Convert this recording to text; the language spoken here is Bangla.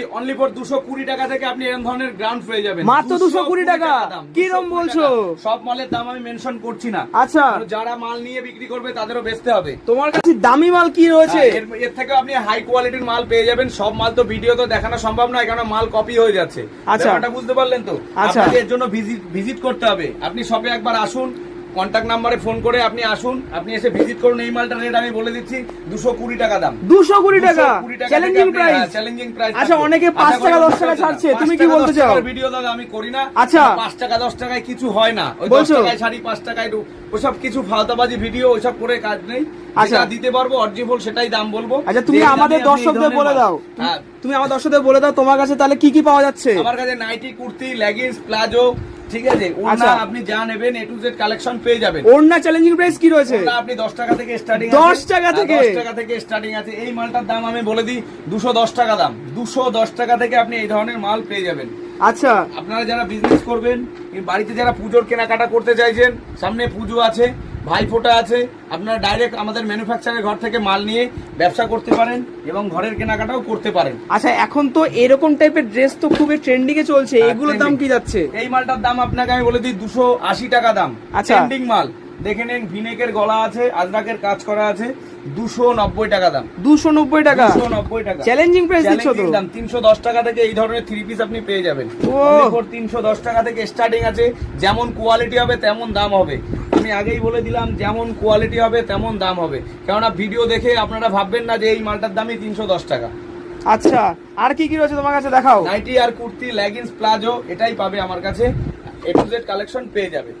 অনলি ফর দুশো কুড়ি টাকা থেকে আপনি এরকম ধরনের গ্রাউন্ড পেয়ে যাবেন। মাত্র 220 টাকা? কিরম বলছো? সব মালের দাম আমি মেনশন করছি না। আচ্ছা। যারা মাল নিয়ে বিক্রি করবে তাদেরও বেচতে হবে। তোমার কাছে দামি মাল কি রয়েছে? হ্যাঁ, এর- থেকে আপনি হাই কোয়ালিটির মাল পেয়ে যাবেন। সব মাল তো ভিডিও তো দেখানো সম্ভব নয় কারণ মাল কপি হয়ে যাচ্ছে। আচ্ছা। বুঝতে পারলেন তো? আচ্ছা। এর জন্য ভিজিট ভিজিট করতে হবে। আপনি শপে একবার আসুন কন্ট্যাক্ট নাম্বারে ফোন করে আপনি আসুন আপনি এসে ভিজিট করুন। এই মালটার রেট আমি বলে দিচ্ছি দুশো কুড়ি টাকা দাম। দুশো কুড়ি টাকা? চ্যালেঞ্জিং প্রাইস চ্যালেঞ্জিং প্রাইস আচ্ছা, অনেকে পাঁচ টাকা, দশ টাকা ছাড়ছে। তুমি কি বলতে চাও? ভিডিও দাদা আমি করি না। আচ্ছা। পাঁচ টাকা দশ টাকায় কিছু হয় না। ওই দশ টাকায় শাড়ি পাঁচ টাকায় ওসব কিছু ফালতাবাজি ভিডিও ওইসব করে কাজ নেই। আচ্ছা। দিতে পারব অরিজিনাল সেটাই দাম বলব। আচ্ছা তুমি আমাদের দর্শকদের বলে দাও। হ্যাঁ, তুমি আমার দর্শকদের বলে দাও তোমার কাছে তাহলে কি কি পাওয়া যাচ্ছে? আমার কাছে নাইটি কুর্তি লেগিংস প্লাজো ঠিক আছে ওনা আচ্ছা। আপনি যা নেবেন এ টু জেড কালেকশন পেয়ে যাবেন। ওড়না চ্যালেঞ্জিং প্রাইস কি রয়েছে? আপনি দশ টাকা থেকে স্টার্টিং 10 টাকা থেকে? দশ টাকা থেকে স্টার্টিং আছে। এই মালটার দাম আমি বলে দিই দুশো দশ টাকা দাম। দুশো দশ টাকা থেকে আপনি এই ধরনের মাল পেয়ে যাবেন। আচ্ছা। আপনারা যারা বিজনেস করবেন বাড়িতে যারা পুজোর কেনাকাটা করতে চাইছেন সামনে পুজো আছে ভাইফোঁটা আছে আপনারা ডাইরেক্ট আমাদের ম্যানুফ্যাকচারের ঘর থেকে মাল নিয়ে ব্যবসা করতে পারেন এবং ঘরের কেনাকাটাও করতে পারেন। আচ্ছা এখন তো এরকম টাইপের ড্রেস তো খুবই ট্রেন্ডিং এ চলছে হ্যাঁ, এগুলোর দাম কি যাচ্ছে? এই মালটার দাম আপনাকে আমি বলে দিই দুশো আশি টাকা দাম আচ্ছা। ট্রেন্ডিং মাল। দেখে নিন ভিনেকের গলা আছে আজরাকের কাজ করা আছে দুশো নব্বই টাকা দাম। দুশো নব্বই টাকা? দুশো নব্বই টাকা। চ্যালেঞ্জিং প্রাইস দিচ্ছ তো? দাম তিনশো দশ টাকা থেকে এই ধরনের থ্রি পিস আপনি পেয়ে যাবেন। তিনশো দশ টাকা থেকে স্টার্টিং আছে যেমন কোয়ালিটি হবে তেমন দাম হবে। আমি আগেই বলে দিলাম যেমন কোয়ালিটি হবে তেমন দাম হবে। কেননা ভিডিও দেখে আপনারা ভাববেন না যে এই মালটার দামই তিনশো দশ টাকা। আচ্ছা আর কি কি রয়েছে তোমার কাছে দেখাও? নাইটি আর কুর্তি লেগিংস প্লাজো এটাই পাবে আমার কাছে। এ টু জেড কালেকশন পেয়ে যাবে।